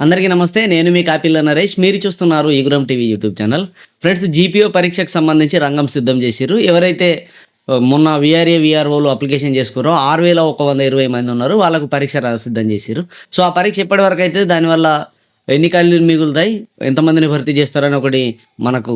అందరికీ నమస్తే నేను మీ కాపిల్ల నరేష్. మీరు చూస్తున్నారు E Guram TV YouTube channel. Friends GPO పరీక్షకు సంబంధించి రంగం సిద్ధం చేశారు ఎవరైతే మొన్న విఆర్ఏ విఆర్ఓలు అప్లికేషన్ చేసుకున్నారో ఆరు వేల ఒక వంద ఇరవై మంది ఉన్నారు. వాళ్ళకు పరీక్ష సిద్ధం చేశారు సో ఆ పరీక్ష ఎప్పటి వరకు అయితే దానివల్ల ఎన్ని ఖాళీలు మిగులుతాయి ఎంతమందిని భర్తీ చేస్తారని ఒకటి మనకు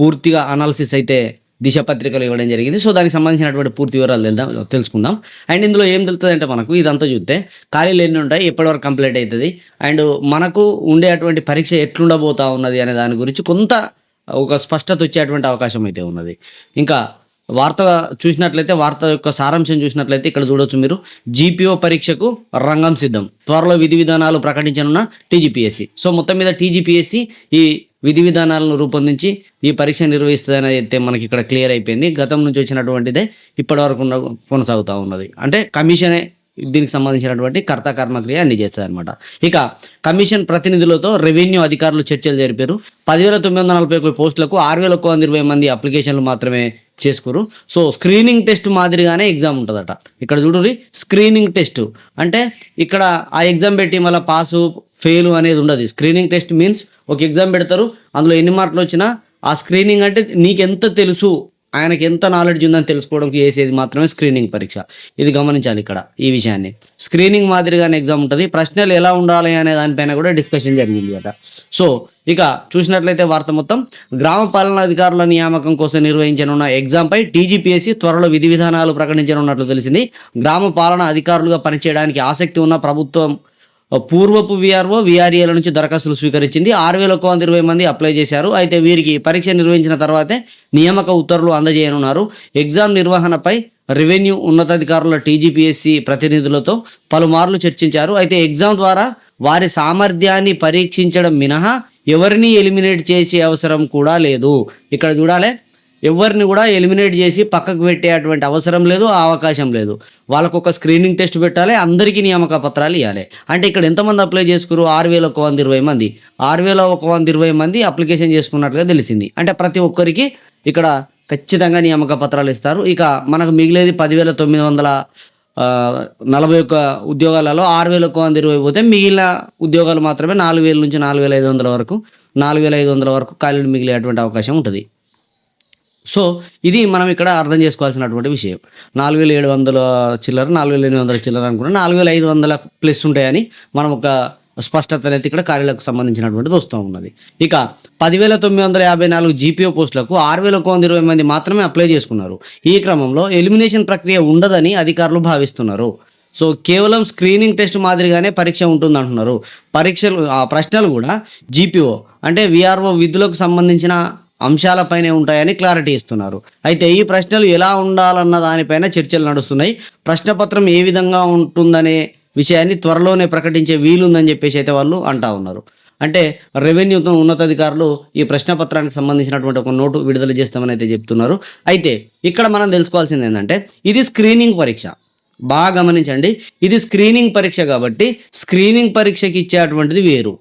పూర్తిగా అనాలిసిస్ అయితే దిశ పత్రికలు ఇవ్వడం జరిగింది. సో దానికి సంబంధించినటువంటి పూర్తి వివరాలు తెలుద్దాం తెలుసుకుందాం. అండ్ ఇందులో ఏం తెలుస్తుంది అంటే మనకు ఇదంతా చూస్తే ఖాళీలు ఎన్ని ఉంటాయి ఎప్పటివరకు కంప్లీట్ అవుతుంది అండ్ మనకు ఉండేటువంటి పరీక్ష ఎట్లుండబోతా ఉన్నది అనే దాని గురించి కొంత ఒక స్పష్టత వచ్చేటువంటి అవకాశం అయితే ఉన్నది. ఇంకా వార్త చూసినట్లయితే వార్త యొక్క సారాంశం చూసినట్లయితే ఇక్కడ చూడొచ్చు మీరు. జీపీఓ పరీక్షకు రంగం సిద్ధం. త్వరలో విధి విధానాలు ప్రకటించనున్న టీజీపీఎస్సి. సో మొత్తం మీద టీజీపీఎస్సి ఈ విధి విధానాలను రూపొందించి ఈ పరీక్ష నిర్వహిస్తుందని అయితే మనకి ఇక్కడ క్లియర్ అయిపోయింది. గతం నుంచి వచ్చినటువంటిదే ఇప్పటి వరకు ఉన్న కొనసాగుతూ ఉన్నది. అంటే కమిషనే దీనికి సంబంధించినటువంటి కర్త కర్మక్రియ అన్ని చేస్తుంది అనమాట ఇక కమిషన్ ప్రతినిధులతో రెవెన్యూ అధికారులు చర్చలు జరిపారు. పదివేల తొమ్మిది వందల నలభై ఒకటి పోస్టులకు ఆరు వేల ఒక వంద ఇరవై మంది అప్లికేషన్లు మాత్రమే చేసుకోరు సో స్క్రీనింగ్ టెస్ట్ మాదిరిగానే ఎగ్జామ్ ఉంటుందట. ఇక్కడ చూడండి స్క్రీనింగ్ టెస్ట్. అంటే ఇక్కడ ఆ ఎగ్జామ్ పెట్టి మళ్ళీ పాసు ఫెయిల్ అనేది ఉండదు. స్క్రీనింగ్ టెస్ట్ మీన్స్ ఒక ఎగ్జామ్ పెడతారు. అందులో ఎన్ని మార్కులు వచ్చినా ఆ స్క్రీనింగ్ అంటే నీకెంత తెలుసు ఆయనకి ఎంత నాలెడ్జ్ ఉందని తెలుసుకోవడానికి చేసేది మాత్రమే స్క్రీనింగ్ పరీక్ష. ఇది గమనించాలి ఇక్కడ ఈ విషయాన్ని. స్క్రీనింగ్ మాదిరిగానే ఎగ్జామ్ ఉంటుంది. ప్రశ్నలు ఎలా ఉండాలి అనే దానిపైన కూడా డిస్కషన్ జరిగింది కదా సో ఇక చూసినట్లయితే వార్త మొత్తం. గ్రామ పాలనాధికారుల నియామకం కోసం నిర్వహించనున్న ఎగ్జామ్పై టీజీపీఎస్సీ త్వరలో విధి విధానాలు ప్రకటించనున్నట్లు తెలిసింది. గ్రామ పాలనా అధికారులుగా పనిచేయడానికి ఆసక్తి ఉన్న ప్రభుత్వం పూర్వపు విఆర్ఓ విఆర్ఏల నుంచి దరఖాస్తులు స్వీకరించింది. ఆరు వేల ఒక వంద ఇరవై మంది అప్లై చేశారు. అయితే వీరికి పరీక్ష నిర్వహించిన తర్వాతే నియామక ఉత్తర్వులు అందజేయనున్నారు. ఎగ్జామ్ నిర్వహణపై రెవెన్యూ ఉన్నతాధికారుల టీజీపీఎస్సీ ప్రతినిధులతో పలుమార్లు చర్చించారు. అయితే ఎగ్జామ్ ద్వారా వారి సామర్థ్యాన్ని పరీక్షించడం మినహా ఎవరిని ఎలిమినేట్ చేసే అవసరం కూడా లేదు. ఇక్కడ చూడాలి. ఎవరిని కూడా ఎలిమినేట్ చేసి పక్కకు పెట్టేటువంటి అవసరం లేదు అవకాశం లేదు. వాళ్ళకు ఒక స్క్రీనింగ్ టెస్ట్ పెట్టాలి అందరికీ నియామక పత్రాలు ఇవ్వాలి అంటే ఇక్కడ ఎంతమంది అప్లై చేసుకురు ఆరు వేల ఒక వంద ఇరవై మంది. ఆరు వేల ఒక వంద ఇరవై మంది అప్లికేషన్ చేసుకున్నట్లుగా తెలిసింది. అంటే ప్రతి ఒక్కరికి ఇక్కడ ఖచ్చితంగా నియామక పత్రాలు ఇస్తారు. ఇక మనకు మిగిలేది పదివేల తొమ్మిది వందల నలభై ఒక్క ఉద్యోగాలలో ఆరు వేల ఒక వంద ఇరవై పోతే మిగిలిన ఉద్యోగాలు మాత్రమే నాలుగు వేల నుంచి నాలుగు వేల ఐదు వందల వరకు నాలుగు వేల ఐదు వందల వరకు ఖాళీలు మిగిలేటువంటి అవకాశం ఉంటుంది. సో ఇది మనం ఇక్కడ అర్థం చేసుకోవాల్సినటువంటి విషయం. నాలుగు వేల ఏడు వందల చిల్లర నాలుగు వేల ఎనిమిది వందల చిల్లర అనుకుంటే నాలుగు వేల ఐదు వందల ప్లస్ ఉంటాయని మనం ఒక స్పష్టత అనేది ఇక్కడ కార్యాలకు సంబంధించినటువంటిది వస్తూ ఉన్నది. ఇక పదివేల తొమ్మిది వందల యాభై నాలుగు జీపీఓ పోస్టులకు ఆరు వేల ఒక వంద ఇరవై మంది మాత్రమే అప్లై చేసుకున్నారు. ఈ క్రమంలో ఎలిమినేషన్ ప్రక్రియ ఉండదని అధికారులు భావిస్తున్నారు. సో కేవలం స్క్రీనింగ్ టెస్ట్ మాదిరిగానే పరీక్ష ఉంటుంది అంటున్నారు పరీక్షలు ఆ ప్రశ్నలు కూడా జీపీఓ అంటే విఆర్ఓ విధులకు సంబంధించిన అంశాలపైనే ఉంటాయని క్లారిటీ ఇస్తున్నారు. అయితే ఈ ప్రశ్నలు ఎలా ఉండాలన్న దానిపైన చర్చలు నడుస్తున్నాయి. ప్రశ్నపత్రం ఏ విధంగా ఉంటుందనే విషయాన్ని త్వరలోనే ప్రకటించే వీలుందని చెప్పేసి అయితే వాళ్ళు అంటా ఉన్నారు. అంటే రెవెన్యూ ఉన్నతాధికారులు ఈ ప్రశ్నపత్రానికి సంబంధించినటువంటి ఒక నోటు విడుదల చేస్తామని అయితే చెప్తున్నారు. అయితే ఇక్కడ మనం తెలుసుకోవాల్సింది ఏంటంటే ఇది స్క్రీనింగ్ పరీక్ష. బాగా గమనించండి. ఇది స్క్రీనింగ్ పరీక్ష కాబట్టి స్క్రీనింగ్ పరీక్షకి ఇచ్చేటువంటిది వేరు.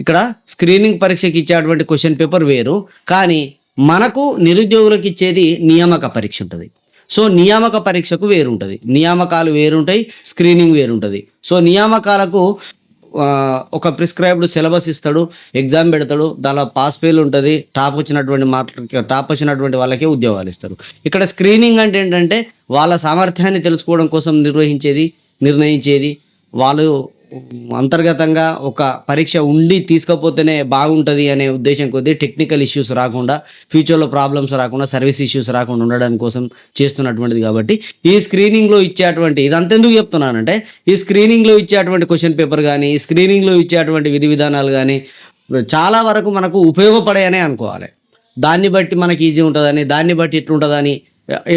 ఇక్కడ స్క్రీనింగ్ పరీక్షకి ఇచ్చేటువంటి క్వశ్చన్ పేపర్ వేరు. కానీ మనకు నిరుద్యోగులకు ఇచ్చేది నియామక పరీక్ష ఉంటుంది. సో నియామక పరీక్షకు వేరు ఉంటుంది నియామకాలు వేరుంటాయి స్క్రీనింగ్ వేరుంటుంది. సో నియామకాలకు ఒక ప్రిస్క్రైబ్డ్ సిలబస్ ఇస్తాడు ఎగ్జామ్ పెడతాడు దానిలో పాస్ ఫెయిల్ ఉంటుంది టాప్ వచ్చినటువంటి మార్క్ టాప్ వచ్చినటువంటి వాళ్ళకే ఉద్యోగాలు ఇస్తారు. ఇక్కడ స్క్రీనింగ్ అంటే ఏంటంటే వాళ్ళ సామర్థ్యాన్ని తెలుసుకోవడం కోసం నిర్వహించేది నిర్ణయించేది వాళ్ళు అంతర్గతంగా ఒక పరీక్ష ఉండి తీసుకపోతేనే బాగుంటుంది అనే ఉద్దేశం కొద్దీ టెక్నికల్ ఇష్యూస్ రాకుండా ఫ్యూచర్లో ప్రాబ్లమ్స్ రాకుండా సర్వీస్ ఇష్యూస్ రాకుండా ఉండడం కోసం చేస్తున్నటువంటిది కాబట్టి ఈ స్క్రీనింగ్లో ఇచ్చేటువంటి ఇదంతా ఎందుకు చెప్తున్నానంటే ఈ స్క్రీనింగ్లో ఇచ్చేటువంటి క్వశ్చన్ పేపర్ కానీ ఈ స్క్రీనింగ్లో ఇచ్చేటువంటి విధి విధానాలు కానీ చాలా వరకు మనకు ఉపయోగపడాయనే అనుకోవాలి. దాన్ని బట్టి మనకి ఈజీ ఉంటుందని దాన్ని బట్టి ఇట్లుంటుందని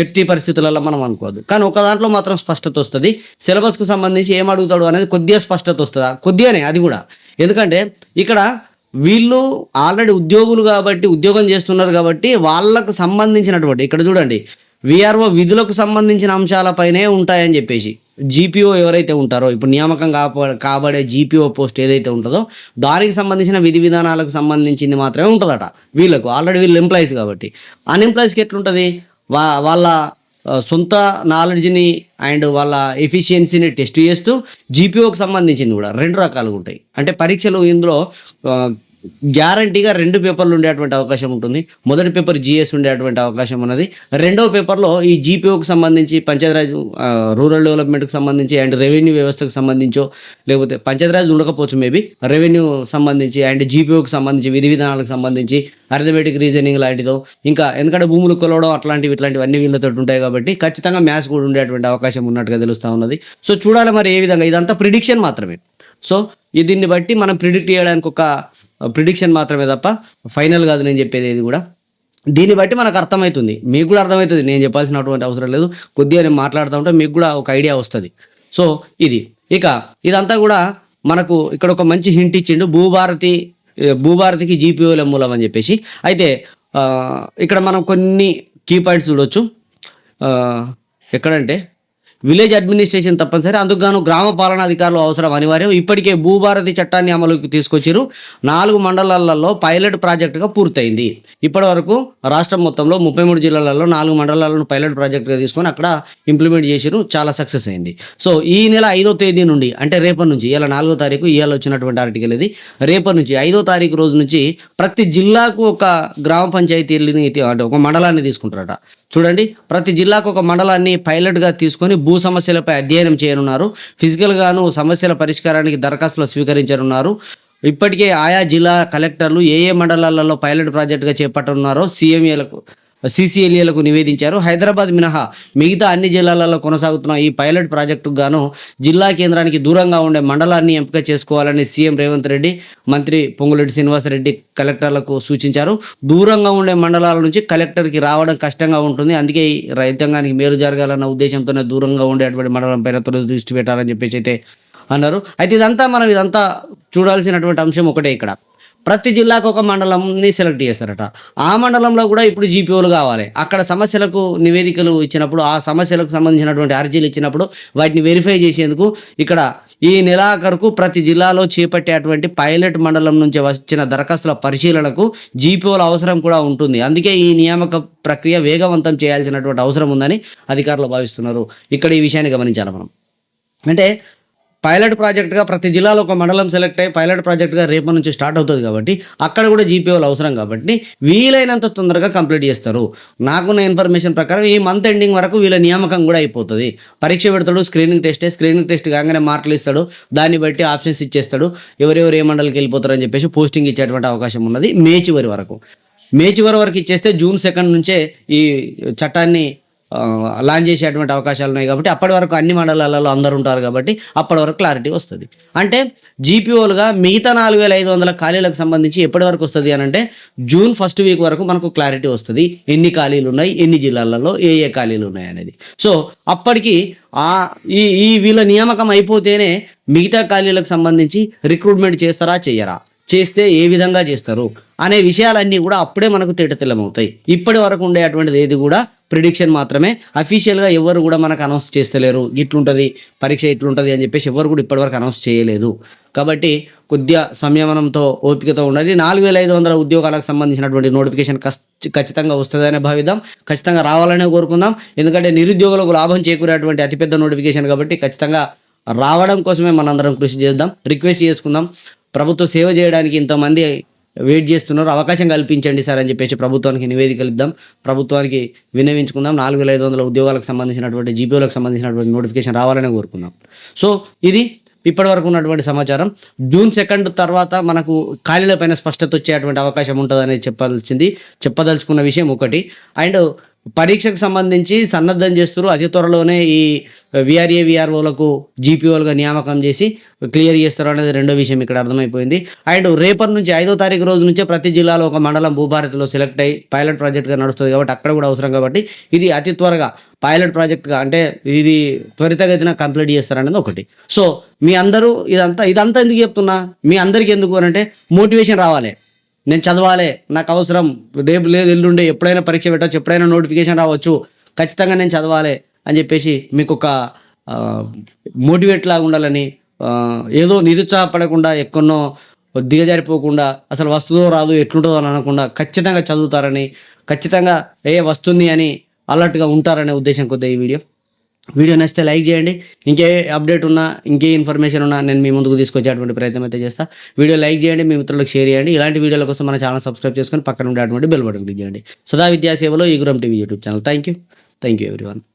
ఎట్టి పరిస్థితులలో మనం అనుకోవద్దు. కానీ ఒక దాంట్లో మాత్రం స్పష్టత వస్తుంది. సిలబస్కు సంబంధించి ఏం అడుగుతాడు అనేది కొద్దిగా స్పష్టత వస్తుంది. కొద్దిగానే అది కూడా. ఎందుకంటే ఇక్కడ వీళ్ళు ఆల్రెడీ ఉద్యోగులు కాబట్టి ఉద్యోగం చేస్తున్నారు కాబట్టి వాళ్ళకు సంబంధించినటువంటి ఇక్కడ చూడండి విఆర్ఓ విధులకు సంబంధించిన అంశాలపైనే ఉంటాయని చెప్పేసి జీపీఓ ఎవరైతే ఉంటారో ఇప్పుడు నియామకం కాబడే జీపీఓ పోస్ట్ ఏదైతే ఉంటుందో దానికి సంబంధించిన విధి విధానాలకు సంబంధించింది మాత్రమే ఉంటుందట వీళ్ళకు. ఆల్రెడీ వీళ్ళు ఎంప్లాయీస్ కాబట్టి. అన్ఎంప్లాయీస్కి ఎట్లుంటుంది? వా వాళ్ళ సొంత నాలెడ్జ్ని అండ్ వాళ్ళ ఎఫిషియన్సీని టెస్ట్ చేస్తూ జీపీఓకి సంబంధించింది కూడా రెండు రకాలుగా ఉంటాయి. అంటే పరీక్షలు ఇందులో గ్యారంటీగా రెండు పేపర్లు ఉండేటువంటి అవకాశం ఉంటుంది. మొదటి పేపర్ జిఎస్ ఉండేటువంటి అవకాశం ఉన్నది. రెండవ పేపర్లో ఈ జీపీఓకి సంబంధించి పంచాయతీరాజ్ రూరల్ డెవలప్మెంట్కి సంబంధించి అండ్ రెవెన్యూ వ్యవస్థకు సంబంధించో లేకపోతే పంచాయతీరాజ్ ఉండకపోవచ్చు మేబీ రెవెన్యూ సంబంధించి అండ్ జీపీఓకి సంబంధించి విధి విధానాలకు సంబంధించి అర్థమెటిక్ రీజనింగ్ లాంటిదో ఇంకా ఎందుకంటే భూములు కొలవడం అట్లాంటివి ఇట్లాంటివన్నీ వీళ్ళతో ఉంటాయి కాబట్టి ఖచ్చితంగా మ్యాథ్స్ కూడా ఉండేటువంటి అవకాశం ఉన్నట్టుగా తెలుస్తూ ఉన్నది. సో చూడాలి మరి ఏ విధంగా ఇదంతా ప్రిడిక్షన్ మాత్రమే. సో దీన్ని బట్టి మనం ప్రిడిక్ట్ చేయడానికి ఒక ప్రిడిక్షన్ మాత్రమే తప్ప ఫైనల్ కాదు నేను చెప్పేది ఇది కూడా. దీన్ని బట్టి మనకు అర్థమవుతుంది మీకు కూడా అర్థమవుతుంది నేను చెప్పాల్సినటువంటి అవసరం లేదు. కొద్దిగా నేను మాట్లాడుతూ ఉంటే మీకు కూడా ఒక ఐడియా వస్తుంది. సో ఇది. ఇక ఇదంతా కూడా మనకు ఇక్కడ ఒక మంచి హింట్ ఇచ్చిండు. భూభారతి భూభారతికి జీపీఓల మూలం అని చెప్పేసి. అయితే ఇక్కడ మనం కొన్ని కీ పాయింట్స్ చూడవచ్చు ఎక్కడంటే విలేజ్ అడ్మినిస్ట్రేషన్ తప్పనిసరి. అందుకుగాను గ్రామ పాలన అధికారులు అవసరం అనివార్యం. ఇప్పటికే భూభారతి చట్టాన్ని అమలుకి తీసుకొచ్చారు. నాలుగు మండలాలలో పైలట్ ప్రాజెక్టుగా పూర్తయింది. ఇప్పటి వరకు రాష్ట్రం మొత్తంలో ముప్పై మూడు జిల్లాలలో నాలుగు మండలాలను పైలట్ ప్రాజెక్టుగా తీసుకొని అక్కడ ఇంప్లిమెంట్ చేసిరు. చాలా సక్సెస్ అయింది. సో ఈ నెల ఐదో తేదీ నుండి అంటే రేపటి నుంచి ఇలా నాలుగో తారీఖు ఇవాళ వచ్చినటువంటి ఆర్టికల్ ఇది. రేపటి నుంచి ఐదో తారీఖు రోజు నుంచి ప్రతి జిల్లాకు ఒక గ్రామ పంచాయతీని అంటే ఒక మండలాన్ని తీసుకుంటారట. చూడండి ప్రతి జిల్లాకు ఒక మండలాన్ని పైలట్గా తీసుకొని భూ సమస్యలపై అధ్యయనం చేయనున్నారు. ఫిజికల్గాను సమస్యల పరిష్కారానికి దరఖాస్తులు స్వీకరించనున్నారు. ఇప్పటికే ఆయా జిల్లా కలెక్టర్లు ఏ ఏ మండలాలలో పైలట్ ప్రాజెక్టుగా చేపట్టనున్నారో సీఎంఏలకు సీసీఎల్ఏలకు నివేదించారు. హైదరాబాద్ మినహా మిగతా అన్ని జిల్లాలలో కొనసాగుతున్న ఈ పైలట్ ప్రాజెక్టుకు గాను జిల్లా కేంద్రానికి దూరంగా ఉండే మండలాన్ని ఎంపిక చేసుకోవాలని సీఎం రేవంత్ రెడ్డి మంత్రి పొంగులెడ్డి శ్రీనివాసరెడ్డి కలెక్టర్లకు సూచించారు. దూరంగా ఉండే మండలాల నుంచి కలెక్టర్కి రావడం కష్టంగా ఉంటుంది. అందుకే ఈ రైతాంగానికి మేలు జరగాలన్న ఉద్దేశంతోనే దూరంగా ఉండేటువంటి మండలం పైన తొలి దృష్టి పెట్టాలని చెప్పేసి అయితే అన్నారు. అయితే ఇదంతా మనం ఇదంతా చూడాల్సినటువంటి అంశం ఒకటే ఇక్కడ. ప్రతి జిల్లాకు ఒక మండలంని సెలెక్ట్ చేస్తారట ఆ మండలంలో కూడా ఇప్పుడు జీపీఓలు కావాలి. అక్కడ సమస్యలకు నివేదికలు ఇచ్చినప్పుడు ఆ సమస్యలకు సంబంధించినటువంటి అర్జీలు ఇచ్చినప్పుడు వాటిని వెరిఫై చేసేందుకు ఇక్కడ ఈ నెలాఖరుకు ప్రతి జిల్లాలో చేపట్టేటువంటి పైలట్ మండలం నుంచి వచ్చిన దరఖాస్తుల పరిశీలనకు జీపీఓల అవసరం కూడా ఉంటుంది. అందుకే ఈ నియామక ప్రక్రియ వేగవంతం చేయాల్సినటువంటి అవసరం ఉందని అధికారులు భావిస్తున్నారు. ఇక్కడ ఈ విషయాన్ని గమనించాలి మనం. అంటే పైలట్ ప్రాజెక్ట్గా ప్రతి జిల్లాలో ఒక మండలం సెలెక్ట్ అయ్యి పైలట్ ప్రాజెక్ట్గా రేపు నుంచి స్టార్ట్ అవుతుంది కాబట్టి అక్కడ కూడా జీపీఓలు అవసరం కాబట్టి వీలైనంత తొందరగా కంప్లీట్ చేస్తారు. నాకున్న ఇన్ఫర్మేషన్ ప్రకారం ఈ మంత్ ఎండింగ్ వరకు వీళ్ళ నియామకం కూడా అయిపోతుంది. పరీక్ష పెడతాడు స్క్రీనింగ్ టెస్టే స్క్రీనింగ్ టెస్ట్ కాగానే మార్కులు ఇస్తాడు దాన్ని బట్టి ఆప్షన్స్ ఇచ్చేస్తాడు. ఎవరెవరు ఏ మండలికి వెళ్ళిపోతారని చెప్పేసి పోస్టింగ్ ఇచ్చేటువంటి అవకాశం ఉన్నది మే చివరి వరకు. మే చివరి వరకు ఇచ్చేస్తే జూన్ సెకండ్ నుంచే ఈ చట్టాన్ని లాంచ్ చేసేటువంటి అవకాశాలు ఉన్నాయి కాబట్టి అప్పటి వరకు అన్ని మండలాలలో అందరు ఉంటారు కాబట్టి అప్పటి వరకు క్లారిటీ వస్తుంది. అంటే జీపీఓలుగా మిగతా నాలుగు వేల ఐదు వందల ఖాళీలకు సంబంధించి ఎప్పటి వరకు వస్తుంది అని అంటే జూన్ ఫస్ట్ వీక్ వరకు మనకు క్లారిటీ వస్తుంది. ఎన్ని ఖాళీలు ఉన్నాయి ఎన్ని జిల్లాలలో ఏ ఏ ఖాళీలు ఉన్నాయి అనేది. సో అప్పటికి ఆ ఈ ఈ వీళ్ళ నియామకం అయిపోతేనే మిగతా ఖాళీలకు సంబంధించి రిక్రూట్మెంట్ చేస్తారా చెయ్యరా? చేస్తే ఏ విధంగా చేస్తారు అనే విషయాలన్నీ కూడా అప్పుడే మనకు తేటతెల్లమవుతాయి. ఇప్పటి వరకు ఉండేటువంటిది ఏది కూడా ప్రిడిక్షన్ మాత్రమే. అఫీషియల్గా ఎవరు కూడా మనకు అనౌన్స్ చేస్తలేరు. ఇట్లుంటుంది పరీక్ష ఇట్లుంటుంది అని చెప్పేసి ఎవరు కూడా ఇప్పటివరకు అనౌన్స్ చేయలేదు. కాబట్టి కొద్దిగా సంయమనంతో ఓపికతో ఉండాలి నాలుగు వేల ఐదు వందల ఉద్యోగాలకు సంబంధించినటువంటి నోటిఫికేషన్ ఖచ్చితంగా వస్తుందనే భావిద్దాం. ఖచ్చితంగా రావాలనే కోరుకుందాం. ఎందుకంటే నిరుద్యోగులకు లాభం చేకూరేటువంటి అతిపెద్ద నోటిఫికేషన్ కాబట్టి ఖచ్చితంగా రావడం కోసమే మనందరం కృషి చేద్దాం. రిక్వెస్ట్ చేసుకుందాం. ప్రభుత్వ సేవ చేయడానికి ఇంతమంది వెయిట్ చేస్తున్నారు. అవకాశం కల్పించండి సార్ అని చెప్పేసి ప్రభుత్వానికి నివేదికలు ఇద్దాం. ప్రభుత్వానికి విన్నవించుకుందాం. నాలుగు వేల ఐదు వందల ఉద్యోగాలకు సంబంధించినటువంటి జీపీఓలకు సంబంధించినటువంటి నోటిఫికేషన్ రావాలని కోరుకుందాం. సో ఇది ఇప్పటి వరకు ఉన్నటువంటి సమాచారం. జూన్ సెకండ్ తర్వాత మనకు ఖాళీల పైన స్పష్టత వచ్చేటువంటి అవకాశం ఉంటుందని చెప్పాల్సింది. చెప్పదలుచుకున్న విషయం ఒకటి. అండ్ పరీక్షకు సంబంధించి సన్నద్ధం చేస్తారు అతి త్వరలోనే ఈ విఆర్ఏ విఆర్ఓలకు జీపీఓలుగా నియామకం చేసి క్లియర్ చేస్తారు అనేది రెండో విషయం ఇక్కడ అర్థమైపోయింది. అండ్ రేపటి నుంచి ఐదో తారీఖు రోజు నుంచే ప్రతి జిల్లాలో ఒక మండలం భూభారతిలో సెలెక్ట్ అయ్యి పైలట్ ప్రాజెక్ట్గా నడుస్తుంది కాబట్టి అక్కడ కూడా అవసరం కాబట్టి ఇది అతి త్వరగా పైలట్ ప్రాజెక్ట్గా అంటే ఇది త్వరితగతిన కంప్లీట్ చేస్తారనేది ఒకటి. సో మీ అందరూ ఇదంతా ఇదంతా ఎందుకు చెప్తున్నా? మీ అందరికీ ఎందుకు అని అంటే మోటివేషన్ రావాలి. నేను చదవాలి నాకు అవసరం. రేపు లేదు ఎల్లుండే ఎప్పుడైనా పరీక్ష పెట్టవచ్చు ఎప్పుడైనా నోటిఫికేషన్ రావచ్చు. ఖచ్చితంగా నేను చదవాలి అని చెప్పేసి మీకు ఒక మోటివేట్ లాగా ఉండాలని ఏదో నిరుత్సాహపడకుండా ఎక్కడో దిగజారిపోకుండా అసలు వస్తుందో రాదు ఎట్లుంటుందో అని అనకుండా ఖచ్చితంగా చదువుతారని ఖచ్చితంగా ఏ వస్తుంది అని అలర్ట్గా ఉంటారనే ఉద్దేశం కొద్దిగా ఈ వీడియో. వీడియో నచ్చితే లైక్ చేయండి. ఇంకే అప్డేట్ ఉన్నా ఇంకే ఇన్ఫర్మేషన్ ఉన్నా నేను మీ ముందుకు తీసుకొచ్చేటువంటి ప్రయత్నం అయితే చేస్తా. వీడియో లైక్ చేయండి మీ మిత్రులకు షేర్ చేయండి. ఇలాంటి వీడియోల కోసం మన ఛానల్ సబ్స్క్రైబ్ చేసుకొని పక్కన ఉండేటువంటి బెల్ బటన్ క్లిక్ చేయండి. సదా విద్యాసేవలో E Guram TV YouTube channel. Thank you thank you everyone